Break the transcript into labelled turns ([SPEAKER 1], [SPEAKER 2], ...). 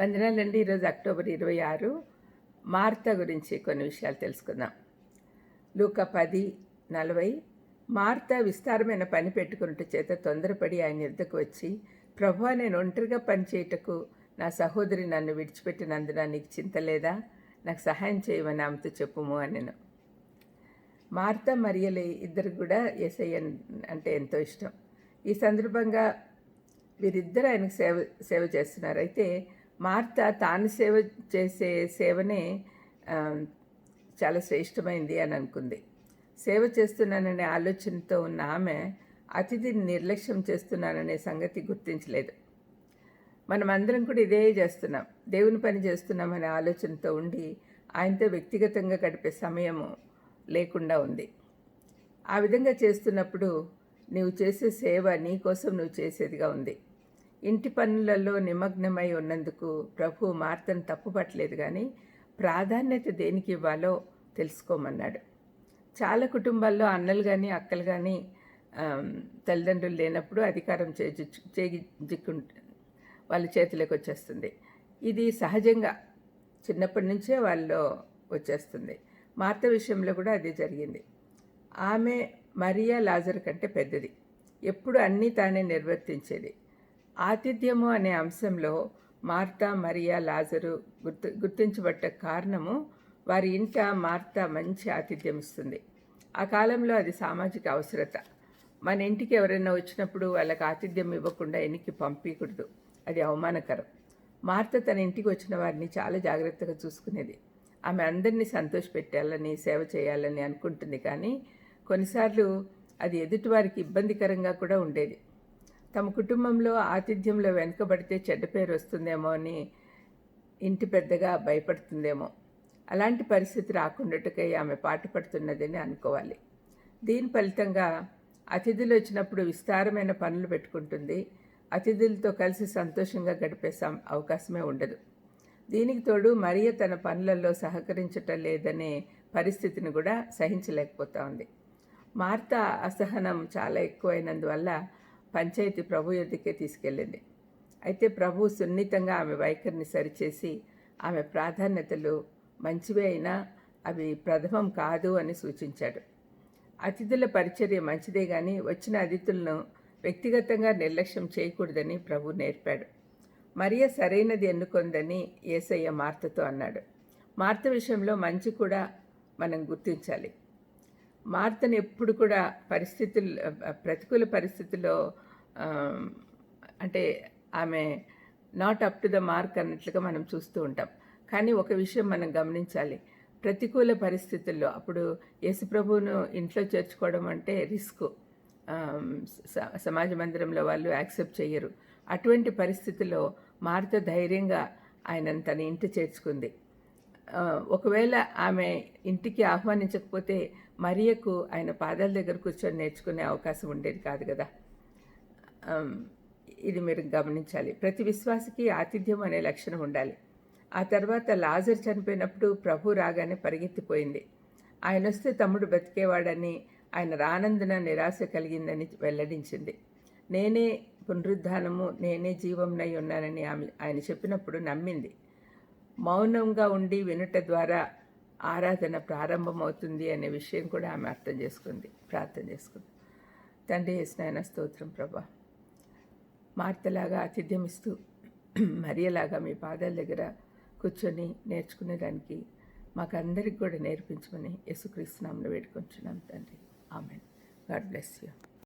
[SPEAKER 1] వందనాలండి. ఈరోజు అక్టోబర్ ఇరవై ఆరు. మార్త గురించి కొన్ని విషయాలు తెలుసుకుందాం. లూక పది నలభై. మార్త విస్తారమైన పని పెట్టుకున్నట్టు చేత తొందరపడి ఆయన యుద్ధకు వచ్చి ప్రభు నేను ఒంటరిగా పనిచేయటకు నా సహోదరి నన్ను విడిచిపెట్టినందున నీకు చింత లేదా? నాకు సహాయం చేయమని ఆమెతో చెప్పుము అనెను. మార్త మరియలే ఇద్దరు కూడా ఎస్ఐ అంటే ఎంతో ఇష్టం. ఈ సందర్భంగా వీరిద్దరు ఆయనకు సేవ సేవ చేస్తున్నారు. అయితే మార్త తాను సేవ చేసే సేవనే చాలా శ్రేష్టమైంది అని అనుకుంది. సేవ చేస్తున్నాననే ఆలోచనతో ఉన్న ఆమె అతిథిని నిర్లక్ష్యం చేస్తున్నాననే సంగతి గుర్తించలేదు. మనం అందరం కూడా ఇదే చేస్తున్నాం. దేవుని పని చేస్తున్నామనే ఆలోచనతో ఉండి ఆయనతో వ్యక్తిగతంగా గడిపే సమయము లేకుండా ఉంది. ఆ విధంగా చేస్తున్నప్పుడు నీవు చేసే సేవ నీ కోసం నువ్వు చేసేదిగా ఉంది. ఇంటి పనులలో నిమగ్నమై ఉన్నందుకు ప్రభు మార్తను తప్పుపట్టలేదు కానీ ప్రాధాన్యత దేనికి ఇవ్వాలో తెలుసుకోమన్నాడు. చాలా కుటుంబాల్లో అన్నలు కానీ అక్కలు కానీ తల్లిదండ్రులు లేనప్పుడు అధికారం చేజు చేజిక్కు వాళ్ళ చేతిలోకి వచ్చేస్తుంది. ఇది సహజంగా చిన్నప్పటి నుంచే వాళ్ళలో వచ్చేస్తుంది. మార్త విషయంలో కూడా అదే జరిగింది. ఆమె మరియా లాజర్ కంటే పెద్దది. ఎప్పుడు అన్నీ తానే నిర్వర్తించేది. ఆతిథ్యము అనే అంశంలో మార్తా మరియా లాజరు గుర్తు గుర్తించబట్ట కారణము వారి ఇంట మార్తా మంచి ఆతిథ్యం ఇస్తుంది. ఆ కాలంలో అది సామాజిక అవసరత. మన ఇంటికి ఎవరైనా వచ్చినప్పుడు వాళ్ళకి ఆతిథ్యం ఇవ్వకుండా ఎనికి పంపించకూడదు అది అవమానకరం. మార్త తన ఇంటికి వచ్చిన వారిని చాలా జాగ్రత్తగా చూసుకునేది. ఆమె అందరినీ సంతోషపెట్టాలని సేవ చేయాలని అనుకుంటుంది కానీ కొన్నిసార్లు అది ఎదుటివారికి ఇబ్బందికరంగా కూడా ఉండేది. తమ కుటుంబంలో ఆతిథ్యంలో వెనుకబడితే చెడ్డ పేరు వస్తుందేమో అని ఇంటి పెద్దగా భయపడుతుందేమో. అలాంటి పరిస్థితి రాకుండాటకై ఆమె పాటుపడుతున్నదని అనుకోవాలి. దీని ఫలితంగా అతిథులు వచ్చినప్పుడు విస్తారమైన పనులు పెట్టుకుంటుంది. అతిథులతో కలిసి సంతోషంగా గడిపే సం అవకాశమే ఉండదు. దీనికి తోడు మరియ తన పనులలో సహకరించటం లేదనే పరిస్థితిని కూడా సహించలేకపోతా ఉంది. మార్త అసహనం చాలా ఎక్కువైనందువల్ల పంచాయతీ ప్రభు ఎద్దుకే తీసుకెళ్ళింది. అయితే ప్రభు సున్నితంగా ఆమె వైఖరిని సరిచేసి ఆమె ప్రాధాన్యతలు మంచివే అయినా అవి ప్రథమం కాదు అని సూచించాడు. అతిథుల పరిచర్య మంచిదే కానీ వచ్చిన అతిథులను వ్యక్తిగతంగా నిర్లక్ష్యం చేయకూడదని ప్రభు నేర్పాడు. మరియ సరైనది ఎన్నుకొందని ఏసయ్య మార్తతో అన్నాడు. మార్త విషయంలో మంచి కూడా మనం గుర్తించాలి. మార్తను ఎప్పుడు కూడా పరిస్థితులు ప్రతికూల పరిస్థితుల్లో అంటే ఆమె not up to the mark అన్నట్లుగా మనం చూస్తూ ఉంటాం. కానీ ఒక విషయం మనం గమనించాలి. ప్రతికూల పరిస్థితుల్లో అప్పుడు యేసుప్రభువును ఇంట్లో చేర్చుకోవడం అంటే రిస్క్. స- సమాజ మందిరంలో వాళ్ళు యాక్సెప్ట్ చేయరు అటువంటి పరిస్థితుల్లో మార్త ధైర్యంగా ఆయనను తన ఇంటి చేర్చుకుంది. ఒకవేళ ఆమె ఇంటికి ఆహ్వానించకపోతే మరియకు ఆయన పాదాల దగ్గర కూర్చొని నేర్చుకునే అవకాశం ఉండేది కాదు కదా. ఇది మీరు గమనించాలి. ప్రతి విశ్వాసికి ఆతిథ్యం అనే లక్షణం ఉండాలి. ఆ తర్వాత లాజర్ చనిపోయినప్పుడు ప్రభు రాగానే పరిగెత్తిపోయింది. ఆయన వస్తే తమ్ముడు బతికేవాడని ఆయన రానందున నిరాశ కలిగిందని వెల్లడించింది. నేనే పునరుద్ధానము నేనే జీవంనై ఉన్నానని ఆమె ఆయన చెప్పినప్పుడు నమ్మింది. మౌనంగా ఉండి వినుట ద్వారా ఆరాధన ప్రారంభమవుతుంది అనే విషయం కూడా ఆమె అర్థం చేసుకుంది ప్రార్థన చేసుకుంది. తండ్రి వేసిన స్తోత్రం ప్రభా. మార్తలాగా ఆతిథ్యం ఇస్తూ మరియలాగా మీ పాదాల దగ్గర కూర్చొని నేర్చుకునేదానికి మాకందరికి కూడా నేర్పించమని యేసుక్రీస్తునామను వేడుకొంచున్నాం తండ్రి. ఆమెన్. God bless you.